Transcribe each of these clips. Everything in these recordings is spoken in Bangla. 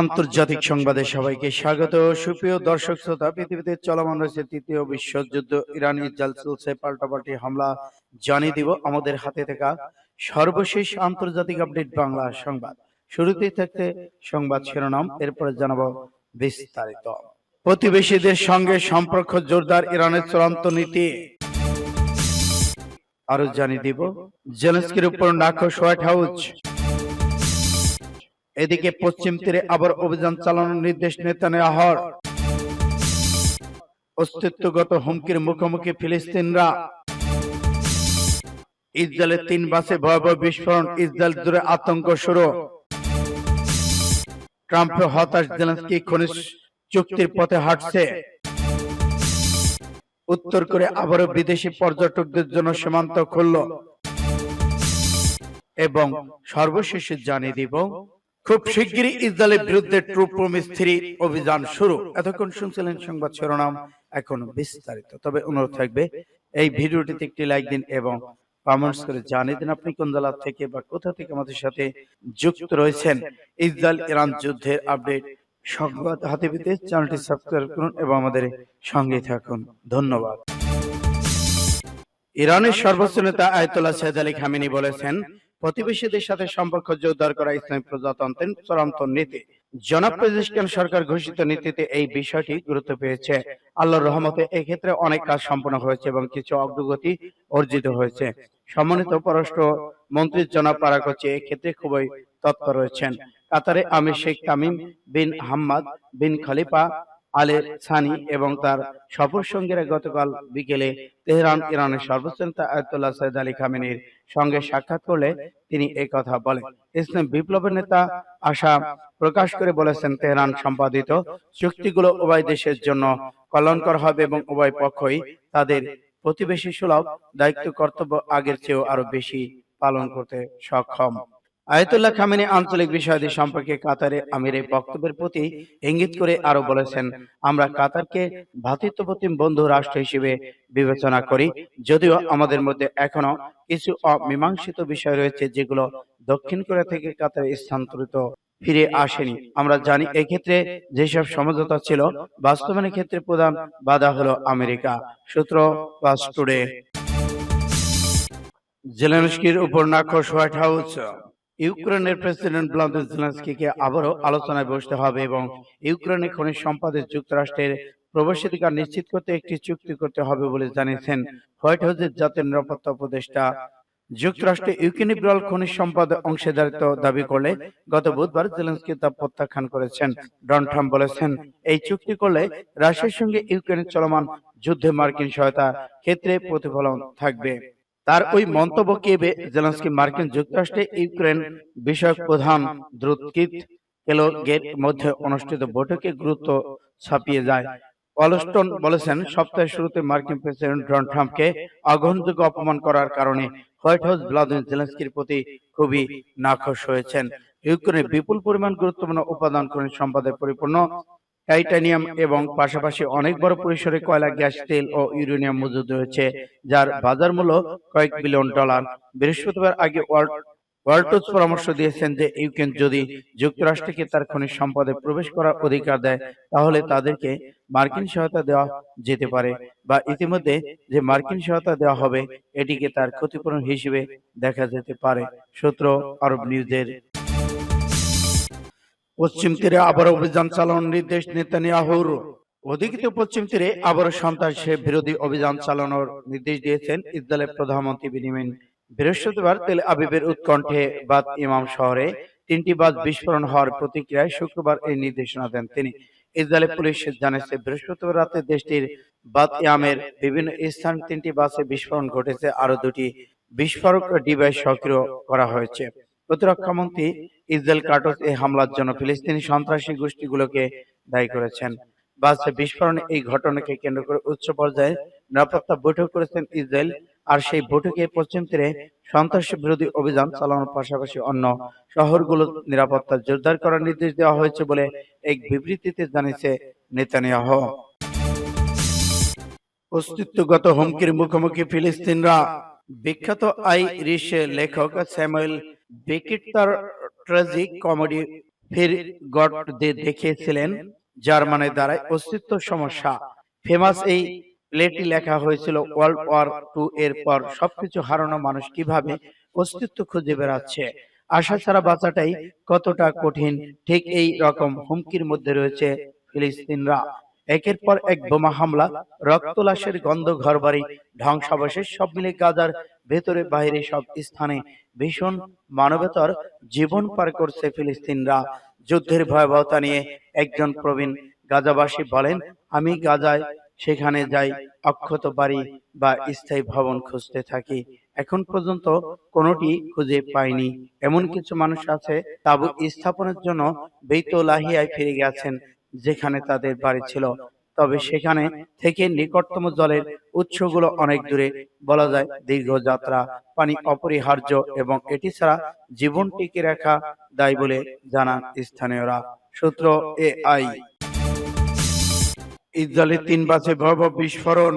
আন্তর্জাতিক সংবাদে সবাইকে স্বাগত। সুপ্রিয় দর্শক শ্রোতা পৃথিবীতে চলমান রয়েছে তৃতীয় বিশ্বযুদ্ধ ইরান ইসরায়েল চলছে পাল্টাপাল্টি হামলা জানিয়ে দিব আমাদের হাতে থাকা সর্বশেষ আন্তর্জাতিক আপডেট বাংলা সংবাদ। শুরুতেই থাকতে সংবাদ শিরোনাম এরপরে জানাব বিস্তারিত। প্রতিবেশীদের সঙ্গে সম্পর্ক জোরদার ইরানের চূড়ান্ত নীতি। আরও জানিয়ে দিব জেলেন্সকির উপর নাখোশ হোয়াইট হাউস। এদিকে পশ্চিম তীরে আবার অভিযান চালানোর নির্দেশ নেতানিয়াহুর। অস্তিত্বগত হুমকির মুখোমুখি ফিলিস্তিনরা। ইসরায়েলের তিন বাসে ভয়াবহ বিস্ফোরণ ইসরায়েল জুড়ে আতঙ্ক শুরু। ট্রাম্প হতাশ জেলেন্সকি খনিজ চুক্তির পথে হাঁটছে। উত্তর করে আবারও বিদেশি পর্যটকদের জন্য সীমান্ত খুলল। এবং সর্বশেষে জানিয়ে দিব খুব শিগগিরই ইসরায়েলের বিরুদ্ধে ট্রুপ প্রমিস্ত্রি অভিযান শুরু। এতক্ষণ শুনছিলেন সংবাদ শিরোনাম এখন বিস্তারিত। তবে অনুরোধ থাকবে এই ভিডিওটিতে একটি লাইক দিন এবং কমেন্টস করে জানিয়ে দিন আপনি কোন জেলা থেকে বা কোথা থেকে আমাদের সাথে যুক্ত রয়েছেন ইসরায়েল ইরান যুদ্ধের আপডেট সংবাদ হাতে পেতে চ্যানেলটি সাবস্ক্রাইব করুন এবং আমাদের সঙ্গে থাকুন। ধন্যবাদ। ইরানের সর্বোচ্চ নেতা আয়তুল্লাহ সৈয়দ আলী খামেনি বলেছেন প্রতিবেশীদের সাথে সম্পর্ক জোরদার করা ইসলামী প্রজাতন্ত্রের চূড়ান্ত নীতি। জনাব প্রেসিডেন্ট সরকার ঘোষিত নীতিতে এই বিষয়টি গুরুত্ব পেয়েছে। আল্লাহর রহমতে এক্ষেত্রে অনেক কাজ সম্পন্ন হয়েছে এবং কিছু অগ্রগতি অর্জিত হয়েছে। সম্মানিত পররাষ্ট্র মন্ত্রী জনাব পারাকচি এক্ষেত্রে খুবই তৎপর রয়েছেন। কাতারে আমির শেখ তামিম বিন হাম্মাদ বিন খলিফা আলে সানি এবং তার সফর সঙ্গীরা গতকাল বিকেলে তেহরান, ইরানের সর্বোচ্চ নেতা আয়তুল্লাহ সৈয়দ আলী খামেনির সঙ্গে সাক্ষাৎ করলে তিনি এই কথা বলেন। ইসলাম বিপ্লবের নেতা আশা প্রকাশ করে বলেছেন, তেহরান সম্পাদিত চুক্তিগুলো উভয় দেশের জন্য কল্যাণকর হবে এবং উভয় পক্ষই তাদের প্রতিবেশী সুলভ দায়িত্ব কর্তব্য আগের চেয়েও আরও বেশি পালন করতে সক্ষম। আয়তুল্লাহ খামেনি আঞ্চলিক বিষয়াদি সম্পর্কে কাতারে আমিরের বক্তব্যের প্রতি ইঙ্গিত করে আরও বলেছেন আমরা কাতারকে ভ্রাতৃত্বপ্রতিম বন্ধু রাষ্ট্র হিসেবে বিবেচনা করি। যদিও আমাদের মধ্যে এখনও কিছু অমীমাংসিত বিষয় রয়েছে যেগুলো দক্ষিণ কোরিয়া থেকে কাতারে স্থানান্তরিত ফিরে আসেনি। আমরা জানি এক্ষেত্রে যেসব সমঝোতা ছিল বাস্তবায়নের ক্ষেত্রে প্রধান বাধা হলো আমেরিকা। সূত্র টুডে জেলেনস্কির উপর নাখোশ হোয়াইট হাউস ইউক্রেনের প্রেসিডেন্ট ভ্লাদিমির জেলেনস্কিকে আবারও আলোচনায় বসতে হবে এবং ইউক্রেনের খনিজ সম্পদের যুক্তরাষ্ট্রের প্রবেশাধিকার নিশ্চিত করতে একটি চুক্তি করতে হবে বলে জানিয়েছেন হোয়াইট হাউসের জাতীয় নিরাপত্তা উপদেষ্টা যুক্তরাষ্ট্রে ইউক্রেনি বিরল খনিজ সম্পদ অংশীদারিত্ব দাবি করলে গত বুধবার জেলেন্সকি তা প্রত্যাখ্যান করেছেন। ডন ট্রাম্প বলেছেন এই চুক্তি করলে রাশিয়ার সঙ্গে ইউক্রেনের চলমান যুদ্ধে মার্কিন সহায়তা ক্ষেত্রে প্রতিফলন থাকবে। তার ওই মন্তব্য কেবে জেলেন্সকি মার্কিন যুক্তরাষ্ট্রে ইউক্রেন বিষয়ক প্রধান দ্রুতকিত কেলোগের মধ্যে অনুষ্ঠিত বৈঠকে গুরুত্ব ছাপিয়ে যায়। অলস্টন বলেছেন সপ্তাহের শুরুতে মার্কিন প্রেসিডেন্ট ডোনাল্ড ট্রাম্পকে অগ্রহণযোগ্য অপমান করার কারণে হোয়াইট হাউস ভ্লাদিমির জেলেন্সকির প্রতি খুবই নাখোশ হয়েছেন। ইউক্রেনের বিপুল পরিমাণ গুরুত্বপূর্ণ উপাদান খনিজ সম্পদের পরিপূর্ণ টাইটানিয়াম এবং পাশাপাশি অনেক বড় পরিসরে কয়লা, গ্যাস, তেল ও ইউরেনিয়াম মজুদ রয়েছে, যার বাজার মূল্য কয়েক বিলিয়ন ডলার। বৃহস্পতিবার আগে ওয়ার্ল্ড ওয়ার্ল্টোজ পরামর্শ দিয়েছেন যে ইউক্রেন যদি যুক্তরাষ্ট্রকে তার খনিজ সম্পদে প্রবেশ করার অধিকার দেয়, তাহলে তাদেরকে মার্কিন সহায়তা দেওয়া যেতে পারে বা ইতিমধ্যে যে মার্কিন সহায়তা দেওয়া হবে, এটিকে তার ক্ষতিপূরণ হিসেবে দেখা যেতে পারে, সূত্র আরব নিউজের। পশ্চিম তীরে আবার অভিযান চালানোর নির্দেশ নেতানিয়াহুর। অধিকৃত পশ্চিম তীরে আবার সন্ত্রাসের বিরোধী অভিযান চালানোর নির্দেশ দিয়েছেন ইসরায়েলের প্রধানমন্ত্রী বিনিমিন বৃহস্পতিবার তেল আবিবের উৎকণ্ঠে বাদ ইমাম শহরে তিনটি বাস বিস্ফোরণ হওয়ার প্রতিক্রিয়ায় শুক্রবার এই নির্দেশনা দেন তিনি। ইসরায়েলি পুলিশ জানিয়েছে, বৃহস্পতিবার রাতে দেশটির বাদ ইয়ামের বিভিন্ন স্থান তিনটি বাসে বিস্ফোরণ ঘটেছে। আরও দুটি বিস্ফোরক ডিভাইস সক্রিয় করা হয়েছে। প্রতিরক্ষা মন্ত্রী ইসরায়েল কার্টস এই হামলার জন্য ফিলিস্তিনি সন্ত্রাসী গোষ্ঠীগুলোকে দায়ী করেছেন। বাসে বিস্ফোরণে এই ঘটনাকে কেন্দ্র করে উচ্চ পর্যায়ে নিরাপত্তা বৈঠক করেছেন ইসরায়েল, আর সেই বৈঠকে পশ্চিম তীরে সন্ত্রাস বিরোধী অভিযান চালানোর পাশাপাশি অন্য শহরগুলো নিরাপত্তা জোরদার করার নির্দেশ দেওয়া হয়েছে বলে এক বিবৃতিতে জানিয়েছে নেতানিয়াহ। অস্তিত্বগত হুমকির মুখোমুখি ফিলিস্তিনরা। বিখ্যাত আইরিশ লেখক স্যামুয়েল বেকিট তার ট্র্যাজিক কমেডি ফির গড দেখিয়েছিলেন যার মানে দাঁড়ায় অস্তিত্ব সমস্যা। ফেমাস এই প্লেটি লেখা হয়েছিল ওয়ার্ল্ড ওয়ার টু এর পর। সবকিছু হারানো মানুষ কীভাবে অস্তিত্ব খুঁজে বেড়াচ্ছে? আশা ছাড়া বাঁচাটাই কতটা কঠিন? ঠিক এই রকম হুমকির মধ্যে রয়েছে ফিলিস্তিনরা। একের পর এক বোমা হামলা, রক্তলাশের গন্ধ, ঘরবাড়ি, ধ্বংসাবশেষ, সব মিলে গাজার ভেতরে বাইরে সব স্থানে ভীষণ মানবতর জীবন পার করছে ফিলিস্তিনরা। যুদ্ধের ভয়াবহতা নিয়ে একজন প্রবীণ গাজাবাসী বলেন, আমি গাজায় সেখানে যাই, অক্ষত বাড়ি বা স্থায়ী ভবন খুঁজতে থাকি। এখন পর্যন্ত কোনোটি খুঁজে পাইনি। এমন কিছু মানুষ আছে তাবু স্থাপনের জন্য বেইতলাহিয়ায় ফিরে গেছেন, যেখানে তাদের বাড়ি ছিল। তবে সেখানে থেকে নিকটতম জলের উৎসগুলো অনেক দূরে। বলা যায়, দীর্ঘ যাত্রা, পানি অপরিহার্য এবং এটি ছাড়া জীবন টিকে রাখা দায় বলে জানান স্থানীয়রা। সূত্র এ আই ইসরায়েলের তিন বাসে ভয়াবহ বিস্ফোরণ।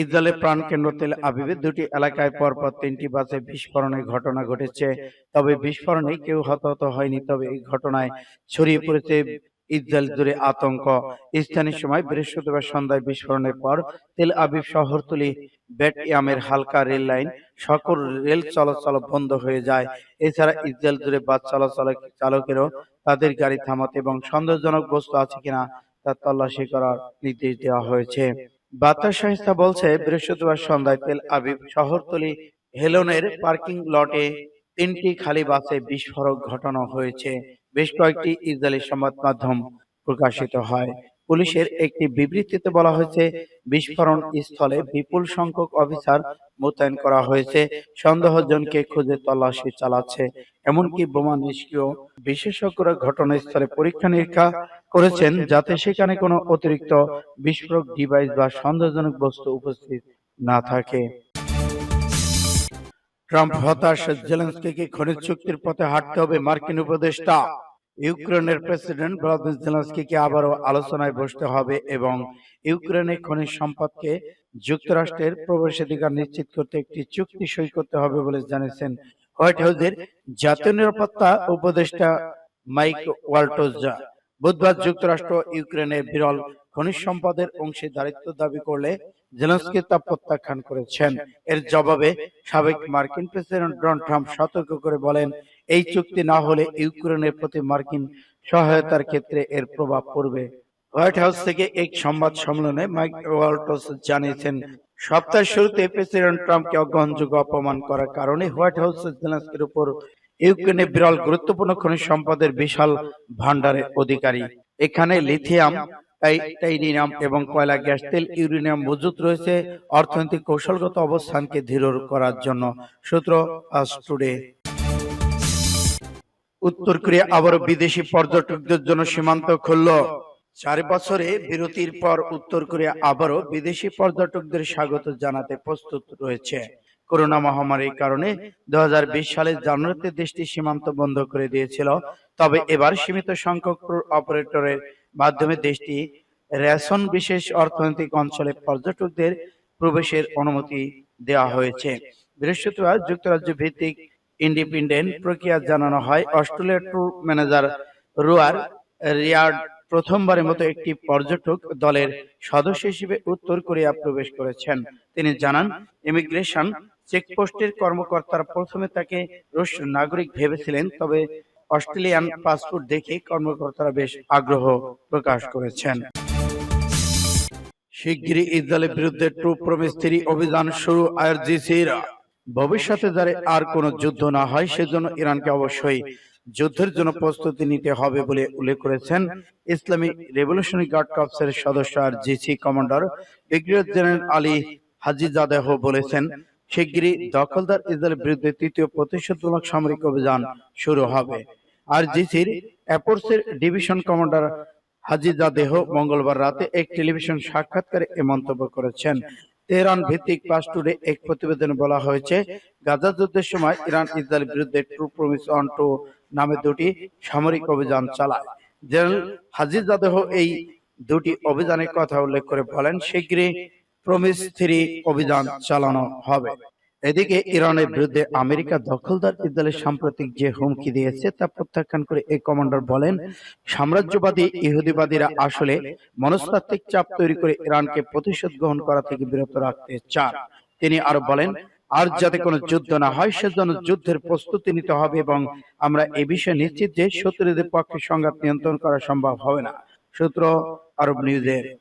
ইসরায়েলের প্রাণকেন্দ্র তেল আবিবের দুটি এলাকায় পরপর তিনটি বাসে বিস্ফোরণের ঘটনা ঘটেছে। তবে বিস্ফোরণে কেউ হতাহত হয়নি, তবে এই ঘটনায় ছড়িয়ে পড়েছে ইসরায়েল জুড়ে আতঙ্ক। স্থানীয় সময় বৃহস্পতিবার সন্ধ্যায় বিস্ফোরণের পর তেল আবিব শহরতলি বেটইয়ামের হালকা রেল লাইন সকল রেল চলাচল বন্ধ হয়ে যায়। এছাড়া ইসরায়েল জুড়ে বাস চলাচল চালকেরও তাদের গাড়ি থামাতে এবং সন্দেহজনক বস্তু আছে কিনা তা তল্লাশি করার নির্দেশ দেওয়া হয়েছে। বার্তা সংস্থা বলছে, বৃহস্পতিবার সন্ধ্যায় তেল আবিব শহরতলি হেলনের পার্কিং লটে তিনটি খালি বাসে বিস্ফোরক ঘটানো হয়েছে। বেশ কয়েকটি ইসরায়েলি সংবাদ মাধ্যম প্রকাশিত হয়। পুলিশের একটি বিবৃতিতে বলা হয়েছে, বিস্ফোরণ স্থলে বিপুল সংখ্যক অফিসার মোতায়েন করা হয়েছে। সন্দেহজনকে খুঁজে তল্লাশি চালাচ্ছে। এমনকি বোমা নিষ্ক্রিয় বিশেষজ্ঞরা ঘটনাস্থলে পরীক্ষা নিরীক্ষা করেছেন যাতে সেখানে কোনো অতিরিক্ত বিস্ফোরক ডিভাইস বা সন্দেহজনক বস্তু উপস্থিত না থাকে। ট্রাম্প হতাশ জেলেন্সকে খনিজ চুক্তির পথে হাঁটতে হবে মার্কিন উপদেষ্টা। ইউক্রেনের প্রেসিডেন্ট ভ্লাদিমির জেলেন্সকিকে আবারও আলোচনায় বসতে হবে এবং ইউক্রেনের খনিজ সম্পদকে যুক্তরাষ্ট্রের প্রবেশাধিকার নিশ্চিত করতে একটি চুক্তি সই করতে হবে বলে জানিয়েছেন হোয়াইট হাউসের জাতীয় নিরাপত্তা উপদেষ্টা মাইক ওয়াল্টোজা। বুধবার যুক্তরাষ্ট্র ইউক্রেনের বিরল খনিজ সম্পদের অংশীদারিত্ব দাবি করলে জেলেন্সকি তা প্রত্যাখ্যান করেছেন। এর জবাবে সাবেক মার্কিন প্রেসিডেন্ট ডোনাল্ড ট্রাম্প সতর্ক করে বলেন, এই চুক্তি না হলে ইউক্রেনের প্রতি মার্কিন সহায়তার ক্ষেত্রে এর প্রভাব পড়বে। হোয়াইট হাউস থেকে এক সংবাদ সম্মেলনে মাইক ওয়াল্টস জানিয়েছেন, সপ্তাহের শুরুতে প্রেসিডেন্ট ট্রাম্পকে অগ্রহণযোগ্য অপমান করার কারণে হোয়াইট হাউস জেলেন্সকির উপর ইউক্রেনে বিরল গুরুত্বপূর্ণ খনিজ সম্পদের বিশাল ভান্ডারের অধিকারী। এখানে লিথিয়াম টাইটানিয়াম এবং কয়লা গ্যাস তেল ইউরেনিয়াম মজুত রয়েছে, অর্থনৈতিক কৌশলগত অবস্থানকে দৃঢ় করার জন্য। সূত্র আজ টুডে। উত্তর কোরিয়া আবারও বিদেশি পর্যটকদের জন্য সীমান্ত খুলল। চার বছরে বিরতির পর উত্তর কোরিয়া আবারও বিদেশি পর্যটকদের স্বাগত জানাতে প্রস্তুত রয়েছে। করোনা মহামারীর কারণে দু সালের জানুয়ারিতে দেশটি সীমান্ত বন্ধ করে দিয়েছিল, তবে এবার সীমিত সংখ্যক অপারেটরের মাধ্যমে দেশটি রেশন বিশেষ অর্থনৈতিক অঞ্চলে পর্যটকদের প্রবেশের অনুমতি দেওয়া হয়েছে। বৃহস্পতিবার যুক্তরাজ্য ভিত্তিক ইন্ডিপেন্ডেন্ট প্রক্রিয়া জানানো হয়। অস্ট্রেলিয়ার ট্যুর ম্যানেজার রোয়ার রিয়ার্ড প্রথমবারের মতো একটি পর্যটক দলের সদস্য হিসেবে উত্তর কোরিয়া প্রবেশ করেছেন। তিনি জানান ইমিগ্রেশন চেকপোস্টের কর্মকর্তারা প্রথমে তাকে রুশ নাগরিক ভেবেছিলেন তবে অস্ট্রেলিয়ান পাসপোর্ট দেখে কর্মকর্তারা বেশ আগ্রহ প্রকাশ করেছেন। শিগগিরই ইসরায়েলের বিরুদ্ধে ট্রু প্রমিস্ত্রি অভিযান শুরু আইআরজিসির ভবিষ্যতে যাতে আর কোনো যুদ্ধ না হয় সেজন্য ইরানকে অবশ্যই যুদ্ধের জন্য প্রস্তুতি নিতে হবে বলে উল্লেখ করেছেন ইসলামী রেভলিউশনারি গার্ড কর্পসের সদস্য আর G C commander brigadier general Ali Hajizadeh বলেছেন শিগগিরই দখলদার ইসরায়েলের বিরুদ্ধে তৃতীয় প্রতিশোধমূলক সামরিক অভিযান শুরু হবে। আর জিসির অ্যাপোর্সের ডিভিশন কমান্ডার হাজিজাদেহ মঙ্গলবার রাতে এক টেলিভিশন সাক্ষাৎকারে এ মন্তব্য করেছেন। তেহরান ভিত্তিক পাস টুডে এক প্রতিবেদনে বলা হয়েছে গাজা যুদ্ধের সময় ইরান ইসরায়েলের বিরুদ্ধে ট্রু প্রমিস অন টু নামে দুটি সামরিক অভিযান চালায়। জেনারেল হাজিজাদেহ এই দুটি অভিযানের কথা উল্লেখ করে বলেন শীঘ্রই প্রমিস থ্রি অভিযান চালানো হবে। এদিকে ইরানের বিরুদ্ধে আমেরিকা দখলদার ইসরায়েলের সাম্প্রতিক যে হুমকি দিয়েছে তা প্রত্যাখ্যান করে এই কমান্ডার বলেন, সাম্রাজ্যবাদী ইহুদিবাদীরা আসলে মনস্তাত্ত্বিক চাপ তৈরি করে ইরানকে প্রতিশোধ গ্রহণ করা থেকে বিরত রাখতে চান। তিনি আরও বলেন, আর যাতে কোনো যুদ্ধ না হয়, সেজন্য যুদ্ধের প্রস্তুতি নিতে হবে এবং আমরা এ বিষয়ে নিশ্চিত যে শত্রুদের পক্ষে সংঘাত নিয়ন্ত্রণ করা সম্ভব হবে না। সূত্র আরব নিউজের।